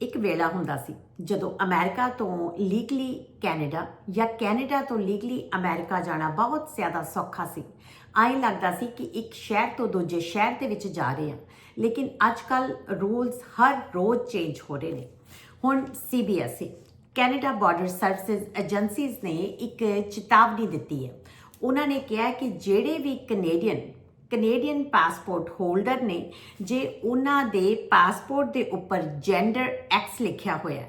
ਇੱਕ ਵੇਲਾ ਹੁੰਦਾ ਸੀ, ਜਦੋਂ ਅਮਰੀਕਾ ਤੋਂ ਲੀਗਲੀ ਕੈਨੇਡਾ ਜਾਂ ਕੈਨੇਡਾ ਤੋਂ ਲੀਗਲੀ ਅਮਰੀਕਾ ਜਾਣਾ ਬਹੁਤ ਜ਼ਿਆਦਾ ਸੌਖਾ ਸੀ। ਐਂ ਲੱਗਦਾ ਸੀ ਕਿ ਇੱਕ ਸ਼ਹਿਰ ਤੋਂ ਦੂਜੇ ਸ਼ਹਿਰ ਦੇ ਵਿੱਚ ਜਾ ਰਹੇ ਹਾਂ, ਲੇਕਿਨ ਅੱਜ ਕੱਲ ਰੂਲਸ ਹਰ ਰੋਜ਼ ਚੇਂਜ ਹੋ ਰਹੇ ਨੇ। ਹੁਣ CBSE Canada border services agencies ਨੇ ਇੱਕ ਚੇਤਾਵਨੀ ਦਿੱਤੀ ਹੈ। ਉਹਨਾਂ ਨੇ ਕਿਹਾ ਕਿ ਜਿਹੜੇ ਵੀ ਕੈਨੇਡੀਅਨ ਕੈਨੇਡੀਅਨ ਪਾਸਪੋਰਟ ਹੋਲਡਰ ਨੇ ਜੇ ਉਹਨਾਂ ਦੇ ਪਾਸਪੋਰਟ ਦੇ ਉੱਪਰ ਜੈਂਡਰ ਐਕਸ ਲਿਖਿਆ ਹੋਇਆ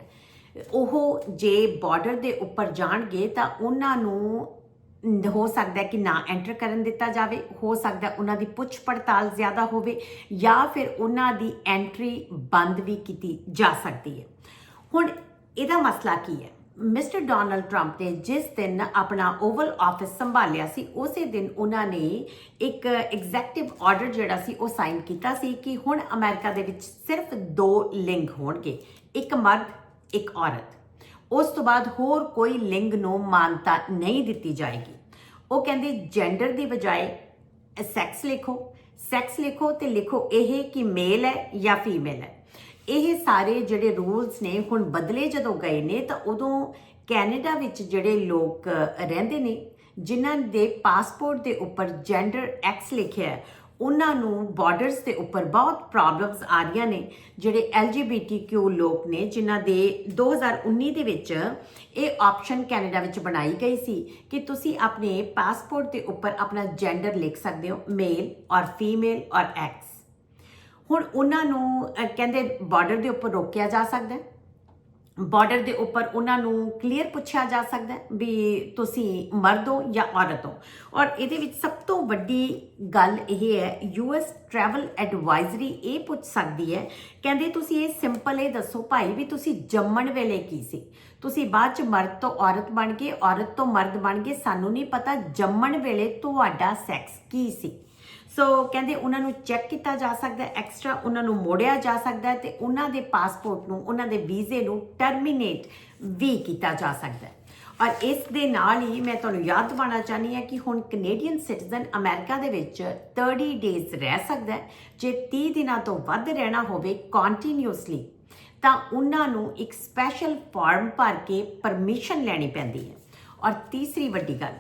ਉਹ ਜੇ ਬਾਰਡਰ ਦੇ ਉੱਪਰ ਜਾਣਗੇ ਤਾਂ ਉਹਨਾਂ ਨੂੰ ਹੋ ਸਕਦਾ ਕਿ ਨਾ ਐਂਟਰ ਕਰਨ ਦਿੱਤਾ ਜਾਵੇ, ਹੋ ਸਕਦਾ ਉਹਨਾਂ ਦੀ ਪੁੱਛ ਪੜਤਾਲ ਜ਼ਿਆਦਾ ਹੋਵੇ ਜਾਂ ਫਿਰ ਉਹਨਾਂ ਦੀ ਐਂਟਰੀ ਬੰਦ ਵੀ ਕੀਤੀ ਜਾ ਸਕਦੀ ਹੈ। ਹੁਣ ਇਹਦਾ ਮਸਲਾ ਕੀ ਹੈ? ਮਿਸਟਰ ਡੋਨਲਡ ਟਰੰਪ ਨੇ ਜਿਸ ਦਿਨ ਆਪਣਾ ਓਵਲ ਆਫਿਸ ਸੰਭਾਲਿਆ ਸੀ, ਉਸੇ ਦਿਨ ਉਹਨਾਂ ਨੇ ਇੱਕ ਐਗਜ਼ੈਕਟਿਵ ਆਰਡਰ ਜਿਹੜਾ ਸੀ, ਉਹ ਸਾਈਨ ਕੀਤਾ ਸੀ ਕਿ ਹੁਣ ਅਮਰੀਕਾ ਦੇ ਵਿੱਚ ਸਿਰਫ ਦੋ ਲਿੰਗ ਹੋਣਗੇ, ਇੱਕ ਮਰਦ, ਇੱਕ ਔਰਤ। ਉਸ ਤੋਂ ਬਾਅਦ ਹੋਰ ਕੋਈ ਲਿੰਗ ਨੂੰ ਮਾਨਤਾ ਨਹੀਂ ਦਿੱਤੀ ਜਾਏਗੀ। ਉਹ ਕਹਿੰਦੇ ਜੈਂਡਰ ਦੀ ਬਜਾਏ ਸੈਕਸ ਲਿਖੋ। ਸੈਕਸ ਲਿਖੋ ਤੇ ਲਿਖੋ ਇਹ ਕਿ ਮੇਲ ਹੈ ਜਾਂ ਫੀਮੇਲ ਹੈ। ਇਹ ਸਾਰੇ ਜਿਹੜੇ ਰੂਲਸ ਨੇ, ਹੁਣ ਬਦਲੇ ਜਦੋਂ ਗਏ ਨੇ, ਤਾਂ ਉਦੋਂ ਕੈਨੇਡਾ ਵਿੱਚ ਜਿਹੜੇ ਲੋਕ ਰਹਿੰਦੇ ਨੇ, ਜਿਨ੍ਹਾਂ ਦੇ ਪਾਸਪੋਰਟ ਦੇ ਉੱਪਰ ਜੈਂਡਰ ਐਕਸ ਲਿਖਿਆ ਹੈ, ਉਹਨਾਂ ਨੂੰ ਬਾਰਡਰਸ ਦੇ ਉੱਪਰ ਬਹੁਤ ਪ੍ਰੋਬਲਮਸ ਆ ਰਹੀਆਂ ਨੇ, ਜਿਹੜੇ LGBTQ ਲੋਕ ਨੇ, ਜਿਨ੍ਹਾਂ ਦੇ 2019 ਦੇ ਵਿੱਚ ਇਹ ਆਪਸ਼ਨ ਕੈਨੇਡਾ ਵਿੱਚ ਬਣਾਈ ਗਈ ਸੀ ਕਿ ਤੁਸੀਂ ਆਪਣੇ ਪਾਸਪੋਰਟ ਦੇ ਉੱਪਰ ਆਪਣਾ ਜੈਂਡਰ ਲਿਖ ਸਕਦੇ ਹੋ ਮੇਲ ਔਰ ਫੀਮੇਲ ਔਰ ਐਕਸ ਹੁਣ ਉਹਨਾਂ ਨੂੰ ਕਹਿੰਦੇ ਬਾਰਡਰ ਦੇ ਉੱਪਰ ਰੋਕਿਆ ਜਾ ਸਕਦਾ ਹੈ। ਬਾਰਡਰ ਦੇ ਉੱਪਰ ਉਹਨਾਂ ਨੂੰ ਕਲੀਅਰ ਪੁੱਛਿਆ ਜਾ ਸਕਦਾ ਵੀ ਤੁਸੀਂ ਮਰਦ ਹੋ ਜਾਂ ਔਰਤ ਹੋ। ਔਰ ਇਹਦੇ ਵਿੱਚ ਸਭ ਤੋਂ ਵੱਡੀ ਗੱਲ ਇਹ ਹੈ ਯੂਐਸ ਟਰੈਵਲ ਐਡਵਾਈਜ਼ਰੀ ਇਹ ਪੁੱਛ ਸਕਦੀ ਹੈ, ਕਹਿੰਦੇ ਤੁਸੀਂ ਇਹ ਸਿੰਪਲ ਇਹ ਦੱਸੋ ਭਾਈ ਵੀ ਤੁਸੀਂ ਜੰਮਣ ਵੇਲੇ ਕੀ ਸੀ? ਤੁਸੀਂ ਬਾਅਦ ਚ ਮਰਦ ਤੋਂ ਔਰਤ ਬਣ ਗਏ, ਔਰਤ ਤੋਂ ਮਰਦ ਬਣ ਗਏ, ਸਾਨੂੰ ਨਹੀਂ ਪਤਾ ਜੰਮਣ ਵੇਲੇ ਤੁਹਾਡਾ ਸੈਕਸ ਕੀ ਸੀ। ਸੋ ਕਹਿੰਦੇ ਉਹਨਾਂ ਨੂੰ ਚੈੱਕ ਕੀਤਾ ਜਾ ਸਕਦਾ ਹੈ ਐਕਸਟਰਾ ਉਹਨਾਂ ਨੂੰ ਮੋੜਿਆ ਜਾ ਸਕਦਾ ਹੈ ਤੇ ਉਹਨਾਂ ਦੇ ਪਾਸਪੋਰਟ ਨੂੰ, ਉਹਨਾਂ ਦੇ ਵੀਜ਼ੇ ਨੂੰ ਟਰਮੀਨੇਟ ਵੀ ਕੀਤਾ ਜਾ ਸਕਦਾ ਹੈ। ਔਰ ਇਸ ਦੇ ਨਾਲ ਹੀ ਮੈਂ ਤੁਹਾਨੂੰ ਯਾਦ ਦਿਵਾਉਣਾ ਚਾਹਨੀ ਹਾਂ ਕਿ ਹੁਣ ਕੈਨੇਡੀਅਨ ਸਿਟੀਜ਼ਨ ਅਮਰੀਕਾ ਦੇ ਵਿੱਚ 30 ਡੇਜ਼ ਰਹਿ ਸਕਦਾ ਹੈ। ਜੇ 30 ਦਿਨਾਂ ਤੋਂ ਵੱਧ ਰਹਿਣਾ ਹੋਵੇ ਕੰਟੀਨਿਊਸਲੀ ਤਾਂ ਉਹਨਾਂ ਨੂੰ ਇੱਕ ਸਪੈਸ਼ਲ ਫਾਰਮ ਭਰ ਕੇ ਪਰਮਿਸ਼ਨ ਲੈਣੀ ਪੈਂਦੀ ਹੈ। ਔਰ ਤੀਸਰੀ ਵੱਡੀ ਗੱਲ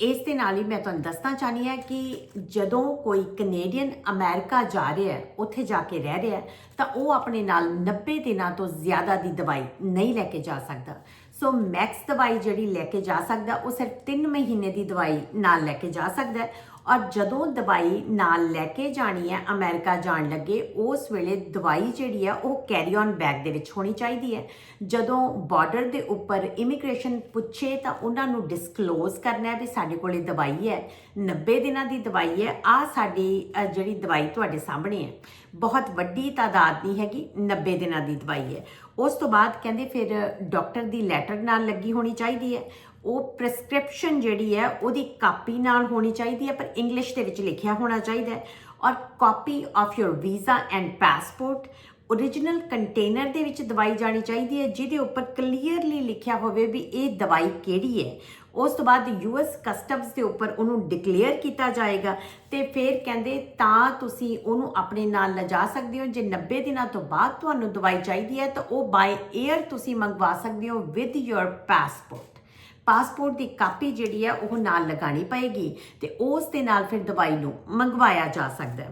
ਇਸ ਦੇ ਨਾਲ ਹੀ ਮੈਂ ਤੁਹਾਨੂੰ ਦੱਸਣਾ ਚਾਹਨੀ ਹਾਂ ਕਿ ਜਦੋਂ ਕੋਈ ਕੈਨੇਡੀਅਨ ਅਮਰੀਕਾ ਜਾ ਰਿਹਾ ਹੈ, ਉੱਥੇ ਜਾ ਕੇ ਰਹਿ ਰਿਹਾ ਤਾਂ ਉਹ ਆਪਣੇ ਨਾਲ 90 ਦਿਨਾਂ ਤੋਂ ਜ਼ਿਆਦਾ ਦੀ ਦਵਾਈ ਨਹੀਂ ਲੈ ਕੇ ਜਾ ਸਕਦਾ। ਸੋ ਮੈਕਸ ਦਵਾਈ ਜਿਹੜੀ ਲੈ ਕੇ ਜਾ ਸਕਦਾ, ਉਹ ਸਿਰਫ 3 ਮਹੀਨੇ ਦੀ ਦਵਾਈ ਨਾਲ ਲੈ ਕੇ ਜਾ ਸਕਦਾ ਔਰ ਜਦੋਂ ਦਵਾਈ ਨਾਲ ਲੈ ਕੇ ਜਾਣੀ ਹੈ, ਅਮਰੀਕਾ ਜਾਣ ਲੱਗੇ, ਉਸ ਵੇਲੇ ਦਵਾਈ ਜਿਹੜੀ ਹੈ, ਉਹ ਕੈਰੀ ਔਨ ਬੈਗ ਦੇ ਵਿੱਚ ਹੋਣੀ ਚਾਹੀਦੀ ਹੈ। ਜਦੋਂ ਬਾਰਡਰ ਦੇ ਉੱਪਰ ਇਮੀਗ੍ਰੇਸ਼ਨ ਪੁੱਛੇ ਤਾਂ ਉਹਨਾਂ ਨੂੰ ਡਿਸਕਲੋਜ਼ ਕਰਨਾ ਹੈ ਵੀ ਸਾਡੇ ਕੋਲੇ ਦਵਾਈ ਹੈ 90 ਦਿਨਾਂ ਦੀ ਦਵਾਈ ਹੈ ਆ ਸਾਡੀ ਜਿਹੜੀ ਦਵਾਈ ਤੁਹਾਡੇ ਸਾਹਮਣੇ ਹੈ। ਬਹੁਤ ਵੱਡੀ ਤਾਦਾਦ ਨਹੀਂ ਹੈਗੀ 90 ਦਿਨਾਂ ਦੀ ਦਵਾਈ ਹੈ। ਉਸ ਤੋਂ ਬਾਅਦ ਕਹਿੰਦੇ ਫਿਰ ਡਾਕਟਰ ਦੀ ਲੈਟਰ ਨਾਲ ਲੱਗੀ ਹੋਣੀ ਚਾਹੀਦੀ ਹੈ। ਉਹ ਪ੍ਰੈਸਕ੍ਰਿਪਸ਼ਨ ਜਿਹੜੀ ਹੈ, ਉਹਦੀ ਕਾਪੀ ਨਾਲ ਹੋਣੀ ਚਾਹੀਦੀ ਹੈ, ਪਰ ਇੰਗਲਿਸ਼ ਦੇ ਵਿੱਚ ਲਿਖਿਆ ਹੋਣਾ ਚਾਹੀਦਾ ਹੈ ਔਰ copy of your visa and passport origignal container ਦੇ ਵਿੱਚ ਦਵਾਈ ਜਾਣੀ ਚਾਹੀਦੀ ਹੈ, ਜਿਹਦੇ ਉੱਪਰ ਕਲੀਅਰਲੀ ਲਿਖਿਆ ਹੋਵੇ ਵੀ ਇਹ ਦਵਾਈ ਕਿਹੜੀ ਹੈ। ਉਸ ਤੋਂ ਬਾਅਦ ਯੂਐਸ ਕਸਟਮਸ ਦੇ ਉੱਪਰ ਉਹਨੂੰ ਡਿਕਲੇਅਰ ਕੀਤਾ ਜਾਏਗਾ ਤੇ ਫਿਰ ਕਹਿੰਦੇ ਤਾਂ ਤੁਸੀਂ ਉਹਨੂੰ ਆਪਣੇ ਨਾਲ ਲਿਜਾ ਸਕਦੇ ਹੋ, ਜੇ 90 ਦਿਨਾਂ ਤੋਂ ਬਾਅਦ ਤੁਹਾਨੂੰ ਦਵਾਈ ਚਾਹੀਦੀ ਹੈ ਤਾਂ ਉਹ ਬਾਈ 에ਅਰ ਤੁਸੀਂ ਮੰਗਵਾ ਸਕਦੇ ਹੋ ਵਿਦ ਯੋਰ ਪਾਸਪੋਰਟ ਪਾਸਪੋਰਟ ਦੀ ਕਾਪੀ ਜਿਹੜੀ ਹੈ ਉਹ ਨਾਲ ਲਗਾਣੀ ਪਏਗੀ ਤੇ ਉਸ ਦੇ ਨਾਲ ਫਿਰ ਦਵਾਈ ਨੂੰ ਮੰਗਵਾਇਆ ਜਾ ਸਕਦਾ ਹੈ।